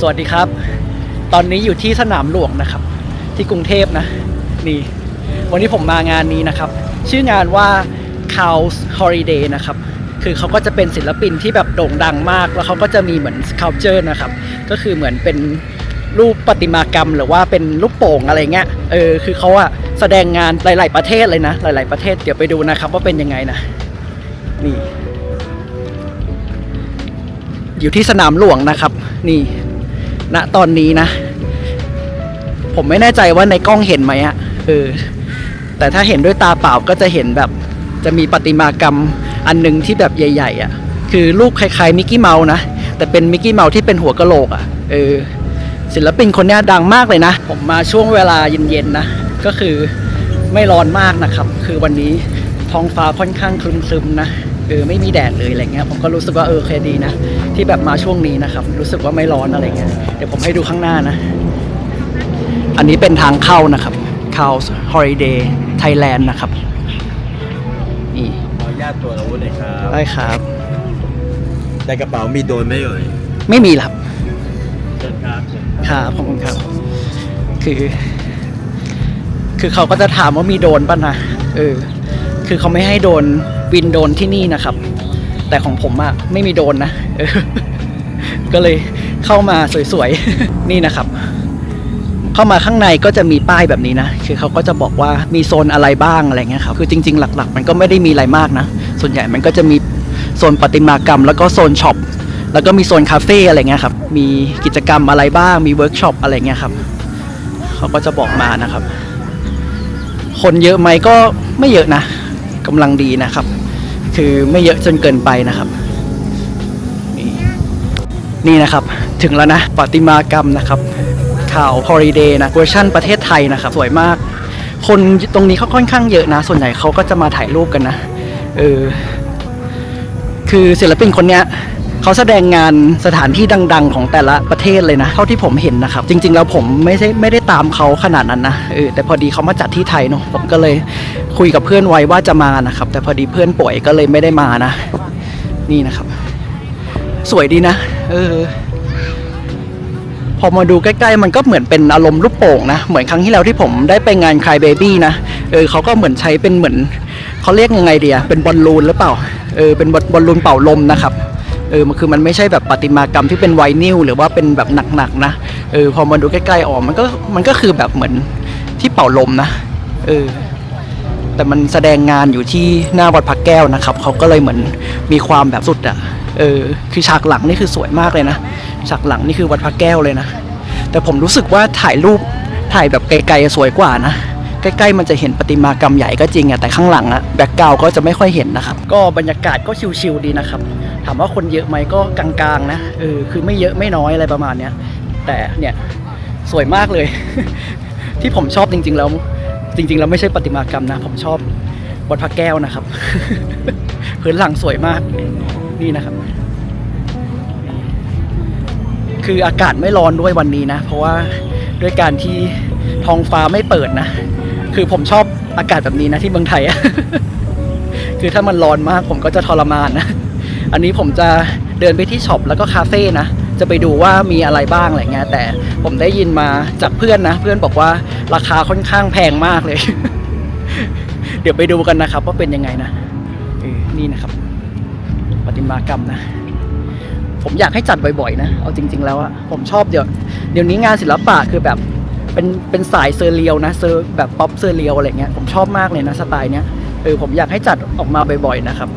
สวัสดีครับ ตอนนี้อยู่ที่สนามหลวงนะครับ ที่กรุงเทพนะ นี่ วันนี้ผมมางานนี้นะครับ ชื่องานว่า Cows Holiday นะครับ คือเขาก็จะเป็นศิลปินที่แบบโด่งดังมาก แล้วเขาก็จะมีเหมือน sculpture นะครับ ก็คือเหมือนเป็นรูปประติมากรรมหรือว่าเป็นลูกโป่งอะไรเงี้ย เออ คือเขาอะแสดงงานหลาย ๆ ประเทศเลยนะ หลาย ๆ ประเทศ เดี๋ยวไปดูนะครับว่าเป็นยังไงนะ นี่ อยู่ที่สนามหลวงนะครับ นี่ ณตอนนี้นะ ผมไม่แน่ใจว่าในกล้องเห็นไหมอะเออแต่ถ้าเห็นด้วยตาเปล่าก็จะเห็นแบบจะมีประติมากรรมอันหนึงที่แบบใหญ่ ๆอะ่ะ คือรูปคล้ายๆมิกกี้เมาส์นะ แต่เป็นมิกกี้เมาส์ที่เป็นหัวกะโหลกอะ่ะเออศิลปินคนนี้ดังมากเลยนะ ผมมาช่วงเวลาเย็นๆนะ ก็คือไม่ร้อนมากนะครับ คือวันนี้ท้องฟ้าค่อนข้างครึมๆนะ เออไม่มีแดดเลยอะไรเงี้ยผมก็รู้สึกว่าเออโอเคดีนะ ที่แบบมาช่วงนี้นะครับ รู้สึกว่าไม่ร้อนอะไรเงี้ยเดี๋ยวผมให้ดูข้างหน้านะ อันนี้เป็นทางเข้านะครับ Cows Holiday Thailand นะครับนี่ขออนุญาตตัวจอาวุธหน่อยครับได้ครับ ในกระเป๋ามีโดรนไหมเอ่ยไม่มีหรอกเชิญครับเชิญครับขอบคุณครับ คือ คือเขาก็จะถามว่ามีโดรนป่ะนะเออคือเขาไม่ให้โดรน บินโดนที่นี่นะครับ แต่ของผมอะไม่มีโดนนะก็เลยเข้ามาสวยๆ นี่นะครับ เข้ามาข้างในก็จะมีป้ายแบบนี้นะ คือเขาก็จะบอกว่ามีโซนอะไรบ้างอะไรเงี้ยครับ คือจริงๆ หลักๆ มันก็ไม่ได้มีอะไรมากนะ ส่วนใหญ่มันก็จะมีโซนประติมากรรม แล้วก็โซนช็อป แล้วก็มีโซนคาเฟ่อะไรเงี้ยครับ มีกิจกรรมอะไรบ้าง มีเวิร์กช็อปอะไรเงี้ยครับ เขาก็จะบอกมานะครับ คนเยอะไหมก็ไม่เยอะนะ กำลังดีนะครับ คือไม่เยอะจนเกินไปนะครับนี่นี่นะครับ ถึงแล้วนะปาติมากรรมนะครับข่าวฮอลิเดย์นะเวอร์ชั่นประเทศไทยนะครับ สวยมาก คนตรงนี้เขาค่อนข้างเยอะนะ ส่วนใหญ่เขาก็จะมาถ่ายรูปกันนะเออคือศิลปินคนเนี้ย เขาแสดงงานสถานที่ดัง ๆ ของแต่ละประเทศเลยนะเท่าที่ผมเห็นนะครับ จริง ๆ แล้วผมไม่ได้ไม่ได้ตามเขาขนาดนั้นนะเออแต่พอดีเขามาจัดที่ไทยเนาะผมก็เลยคุยกับเพื่อนไว้ว่าจะมานะครับ แต่พอดีเพื่อนป่วยก็เลยไม่ได้มานะ นี่นะครับ สวยดีนะ เออ พอมาดูใกล้ๆ มันก็เหมือนเป็นอารมณ์ลูกโป่งนะเหมือนครั้งที่แล้วที่ผมได้ไปงาน Cry Baby นะเออเขาก็เหมือนใช้เป็นเหมือนเขาเรียกยังไงเดียเป็นบอลลูนหรือเปล่าเออเป็นบอลลูนเป่าลมนะครับ เออมันคือมันไม่ใช่แบบประติมากรรมที่เป็นไวนิลหรือว่าเป็นแบบหนักๆนะเออพอมาดูใกล้ๆอ๋อมันก็มันก็คือแบบเหมือนที่เป่าลมนะเออแต่มันแสดงงานอยู่ที่หน้าวัดพระแก้วนะครับเขาก็เลยเหมือนมีความแบบสุดอะเออคือฉากหลังนี่คือสวยมากเลยนะฉากหลังนี่คือวัดพระแก้วเลยนะ แต่ผมรู้สึกว่าถ่ายรูปถ่ายแบบไกลๆสวยกว่านะใกล้ๆมันจะเห็นประติมากรรมใหญ่ก็จริงอะแต่ข้างหลังอะแบ็กกราวก็จะไม่ค่อยเห็นนะครับ ก็บรรยากาศก็ชิลๆดีนะครับ ถามว่าคนเยอะไหมก็กลางๆนะเออคือไม่เยอะไม่น้อยอะไรประมาณเนี้ยแต่เนี่ยสวยมากเลย ที่ผมชอบจริง ๆ แล้ว จริง ๆ แล้วไม่ใช่ประติมากรรมนะ ผมชอบวัดพระแก้วนะครับพื้นหลังสวยมากนี่นะครับ คืออากาศไม่ร้อนด้วยวันนี้นะ เพราะว่าด้วยการที่ท้องฟ้าไม่เปิดนะ คือผมชอบอากาศแบบนี้นะที่เมืองไทยอะคือถ้ามันร้อนมากผมก็จะทรมานนะ อันนี้ผมจะเดินไปที่ช็อปแล้วก็คาเฟ่นะจะไปดูว่ามีอะไรบ้างอะไรเงี้ยแต่ผมได้ยินมาจากเพื่อนนะ เพื่อนบอกว่าราคาค่อนข้างแพงมากเลย เดี๋ยวไปดูกันนะครับ ว่าเป็นยังไงนะเออนี่นะครับประติมากรรมนะผมอยากให้จัดบ่อยๆนะ เอาจริง ๆ แล้วอะผมชอบเดี๋ยวเดี๋ยวนี้งานศิลปะคือแบบเป็นเป็นสายเซอร์เรียลนะเซอร์แบบป๊อปเซอร์เรียลอะไรเงี้ยผมชอบมากเลยนะสไตล์เนี้ยเออผมอยากให้จัดออกมาบ่อยๆนะครับ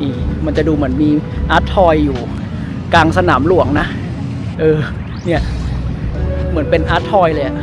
นี่ มันจะดูเหมือนมีอาร์ตทอยอยู่กลางสนามหลวงนะ เออ เนี่ย เหมือนเป็นอาร์ตทอยเลยอะ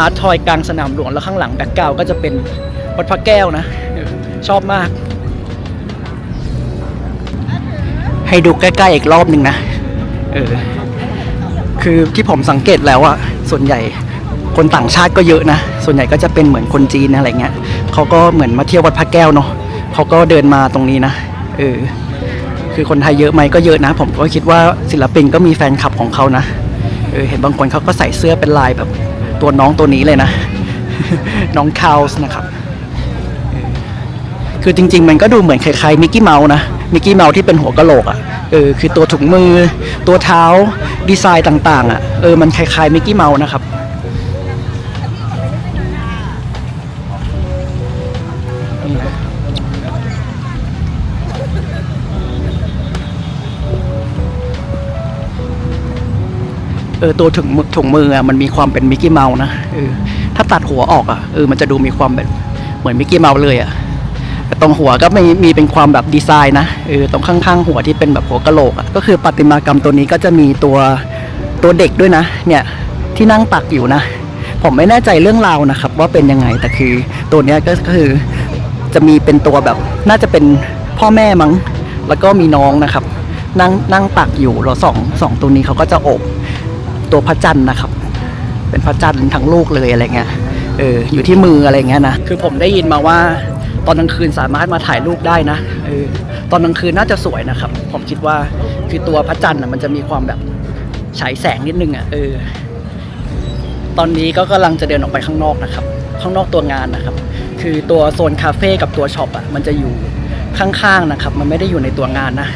อาร์ตทอยกลางสนามหลวงแล้วข้างหลังแบ็กกราวก็จะเป็นวัดพระแก้วนะ ชอบมาก ให้ดูใกล้ๆอีกรอบหนึ่งนะ เออ คือที่ผมสังเกตแล้วอะส่วนใหญ่คนต่างชาติก็เยอะนะ ส่วนใหญ่ก็จะเป็นเหมือนคนจีนอะไรเงี้ย เขาก็เหมือนมาเที่ยววัดพระแก้วเนาะเขาก็เดินมาตรงนี้นะเออคือคนไทยเยอะไหมก็เยอะนะ ผมก็คิดว่าศิลปินก็มีแฟนคลับของเขานะเออเห็นบางคนเขาก็ใส่เสื้อเป็นลายแบบตัวน้องตัวนี้เลยนะ น้องคาวส์นะครับคคือจริง ๆ มันก็ดูเหมือนคล้ายๆมิกกี้เมาส์นะมิกกี้เมาส์ที่เป็นหัวกะโหลกอะ่ะเออคือตัวถุงมือ ตัวเท้าดีไซน์ต่าง ๆอะเออมันคล้ายๆมิกกี้เมาส์นะครับ เออตัวถุงมือถุงมืออะมันมีความเป็นมิกกี้เมาส์นะเออถ้าตัดหัวออกอะเออมันจะดูมีความแบบเหมือนมิกกี้เมาส์เลยอะแต่ตรงหัวก็ม่มีเป็นความแบบดีไซน์นะเออตรงข้างๆหัวที่เป็นแบบหัวกะโหลกอะก็คือประติมากรรมตัวนี้ก็จะมีตัวตัวเด็กด้วยนะ เนี่ยที่นั่งตักอยู่นะ ผมไม่แน่ใจเรื่องราวนะครับ ว่าเป็นยังไงแต่คือตัวเนี้ยก็คือจะมีเป็นตัวแบบน่าจะเป็นพ่อแม่มั้ง แล้วก็มีน้องนะครับ นั่งนั่งตักอยู่แล้วสองสองตัวนี้เขาก็จะโอบ ตัวพระจันทร์นะครับ เป็นพระจันทร์ทั้งลูกเลยอะไรเงี้ยเอออยู่ที่มืออะไรเงี้ยนะคือผมได้ยินมาว่าตอนกลางคืนสามารถมาถ่ายรูปได้นะเออตอนกลางคืนน่าจะสวยนะครับ ผมคิดว่าคือตัวพระจันทร์มันจะมีความแบบฉายแสงนิดนึงอะเออตอนนี้ก็กำลังจะเดินออกไปข้างนอกนะครับ ข้างนอกตัวงานนะครับ คือตัวโซนคาเฟ่กับตัวช็อปอะมันจะอยู่ข้างๆนะครับ มันไม่ได้อยู่ในตัวงานนะ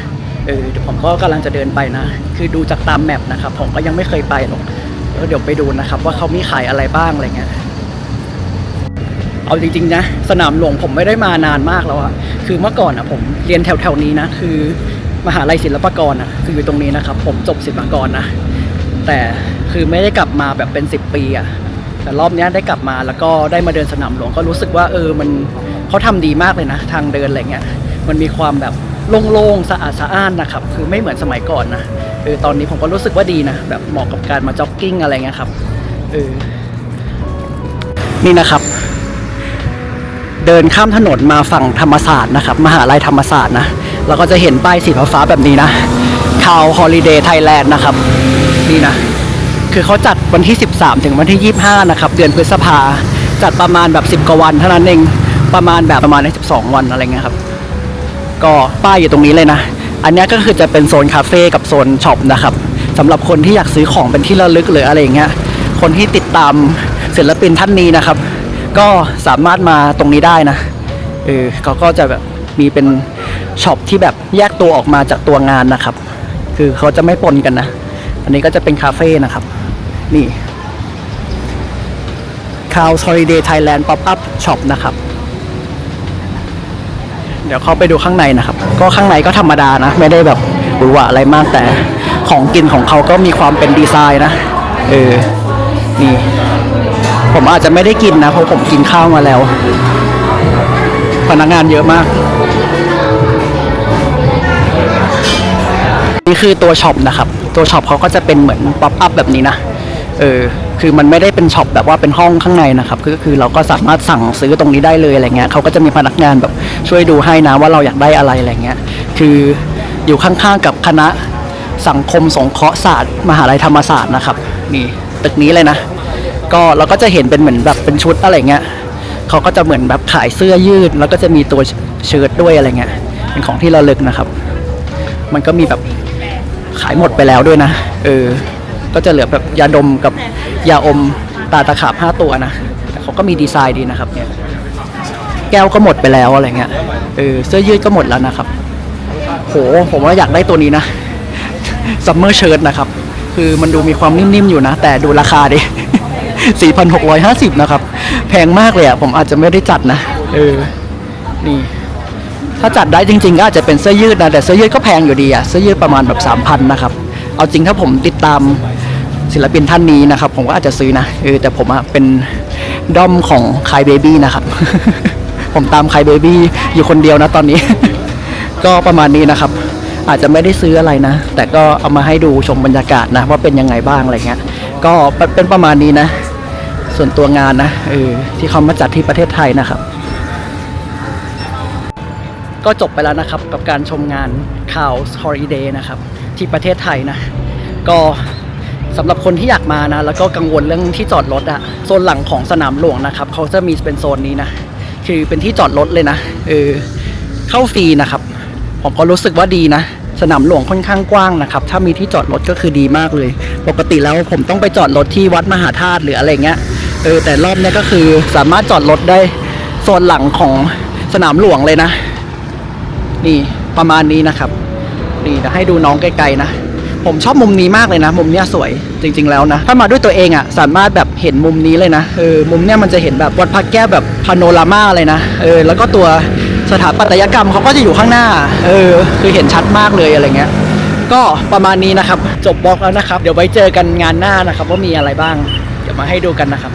เออเดี๋ยวผมก็กำลังจะเดินไปนะ คือดูจากตามแมปนะครับ ผมก็ยังไม่เคยไปหรอกแล้วเดี๋ยวไปดูนะครับ ว่าเขามีขายอะไรบ้างอะไรเงี้ยเอาจริงๆนะสนามหลวงผมไม่ได้มานานมากแล้วอะคือเมื่อก่อนอะผมเรียนแถวๆนี้นะ คือมหาลัยศิลปากรอะคืออยู่ตรงนี้นะครับ ผมจบศิลปากรนะแต่คือไม่ได้กลับมาแบบเป็น 10 ปีอะแต่รอบนี้ได้กลับมาแล้วก็ได้มาเดินสนามหลวงก็รู้สึกว่าเออมันเขาทำดีมากเลยนะ ทางเดินอะไรเงี้ยมันมีความแบบ โล่งๆสะอาดสะอ้านนะครับคือไม่เหมือนสมัยก่อนนะเออตอนนี้ผมก็รู้สึกว่าดีนะแบบเหมาะกับการมาจ็อกกิ้งอะไรเงี้ยครับเออนี่นะครับ เดินข้ามถนนมาฝั่งธรรมศาสตร์นะครับมหาลัยธรรมศาสตร์นะเราก็จะเห็นป้ายสีฟ้าแบบนี้นะคาวฮอลิเดย์ไทยแลนด์นะครับนี่นะคือเขาจัดวันที่ 13 ถึงวันที่ 25 นะครับ เดือนพฤษภาจัดประมาณแบบ 10 กว่าวันเท่านั้นเอง ประมาณแบบประมาณ12 วันอะไรเงี้ยครับ ก็ป้ายอยู่ตรงนี้เลยนะ อันนี้ก็คือจะเป็นโซนคาเฟ่กับโซนช็อปนะครับสำหรับคนที่อยากซื้อของเป็นที่ระลึกหรืออะไรอย่างเงี้ยคนที่ติดตามศิลปินท่านนี้นะครับ ก็สามารถมาตรงนี้ได้นะเออเขาก็จะแบบมีเป็นช็อปที่แบบแยกตัวออกมาจากตัวงานนะครับ คือเขาจะไม่ปนกันนะ อันนี้ก็จะเป็นคาเฟ่นะครับ นี่ c o w Holiday Thailand Pop Up Shop นะครับ ดี๋ยวเข้าไปดูข้างในนะครับ ก็ข้างในก็ธรรมดานะ ไม่ได้แบบหวือหวาอะไรมากแต่ของกินของเขาก็มีความเป็นดีไซน์นะเออนี่ผมอาจจะไม่ได้กินนะ เพราะผมกินข้าวมาแล้ว พนักงานเยอะมาก นี่คือตัวช็อปนะครับ ตัวช็อปเขาก็จะเป็นเหมือนป๊อปอัพแบบนี้นะ เออคือมันไม่ได้เป็นช็อปแบบว่าเป็นห้องข้างในนะครับคือคือเราก็สามารถสั่งซื้อตรงนี้ได้เลยอะไรเงี้ยเขาก็จะมีพนักงานแบบช่วยดูให้นะว่าเราอยากได้อะไรอะไรเงี้ยคืออยู่ข้างๆกับคณะสังคมสงเคราะห์ศาสตร์ มหาลัยธรรมศาสตร์นะครับนี่ตึกนี้เลยนะ ก็เราก็จะเห็นเป็นเหมือนแบบเป็นชุดอะไรเงี้ยเขาก็จะเหมือนแบบขายเสื้อยืด แล้วก็จะมีตัวเชิ้ตด้วยอะไรเงี้ยเป็นของที่ระลึกนะครับ มันก็มีแบบขายหมดไปแล้วด้วยนะ เออ ก็จะเหลือแบบยาดมกับยาอมตาตะขาบห้าตัวนะแต่เขาก็มีดีไซน์ดีนะครับเนี่ยแก้วก็หมดไปแล้วอะไรเงี้ยเออเสื้อยืดก็หมดแล้วนะครับ โหผมว่าอยากได้ตัวนี้นะซัมเมอร์เชิร์ตนะครับ คือมันดูมีความนิ่มๆอยู่นะ แต่ดูราคาดิ 4,650 นะครับ แพงมากเลยอะผมอาจจะไม่ได้จัดนะ เออ นี่ ถ้าจัดได้จริง ๆ ก็อาจจะเป็นเสื้อยืดนะ แต่เสื้อยืดก็แพงอยู่ดีอะเสื้อยืดประมาณแบบ 3,000 นะครับ เอาจริงถ้าผมติดตาม ศิลปินท่านนี้นะครับ ผมก็อาจจะซื้อนะเออแต่ผมอะเป็นด้อมของคายเบบี้นะครับ ผมตามคายเบบี้อยู่คนเดียวนะตอนนี้ ก็ประมาณนี้นะครับ อาจจะไม่ได้ซื้ออะไรนะ แต่ก็เอามาให้ดูชมบรรยากาศนะ ว่าเป็นยังไงบ้างอะไรเงี้ยก็เป็นประมาณนี้นะ ส่วนตัวงานนะเออที่เขามาจัดที่ประเทศไทยนะครับ ก็จบไปแล้วนะครับ กับการชมงานข่าว Holiday นะครับ ที่ประเทศไทยนะ ก็ สำหรับคนที่อยากมานะ แล้วก็กังวลเรื่องที่จอดรถอะโซนหลังของสนามหลวงนะครับเขาจะมีเป็นโซนนี้นะ คือเป็นที่จอดรถเลยนะเออเข้าฟรีนะครับ ผมก็รู้สึกว่าดีนะสนามหลวงค่อนข้างกว้างนะครับ ถ้ามีที่จอดรถก็คือดีมากเลย ปกติแล้วผมต้องไปจอดรถที่วัดมหาธาตุหรืออะไรเงี้ย เออ แต่รอบนี้ก็คือสามารถจอดรถได้โซนหลังของสนามหลวงเลยนะ นี่ประมาณนี้นะครับ นี่เดี๋ยวให้ดูน้องไกลๆนะ ผมชอบมุมนี้มากเลยนะ มุมเนี้ยสวยจริง ๆ แล้วนะ ถ้ามาด้วยตัวเองอะ่ะสามารถแบบเห็นมุมนี้เลยนะเออมุมเนี้ยมันจะเห็นแบบวัดพระแก้วแบบพาโนรามาเลยนะเออแล้วก็ตัวสถาปัตยกรรมเขาก็จะอยู่ข้างหน้าเออคือเห็นชัดมากเลยอะไรเงี้ยก็ประมาณนี้นะครับ จบบล็อกแล้วนะครับ เดี๋ยวไว้เจอกันงานหน้านะครับ ว่ามีอะไรบ้าง เดี๋ยวมาให้ดูกันนะครับ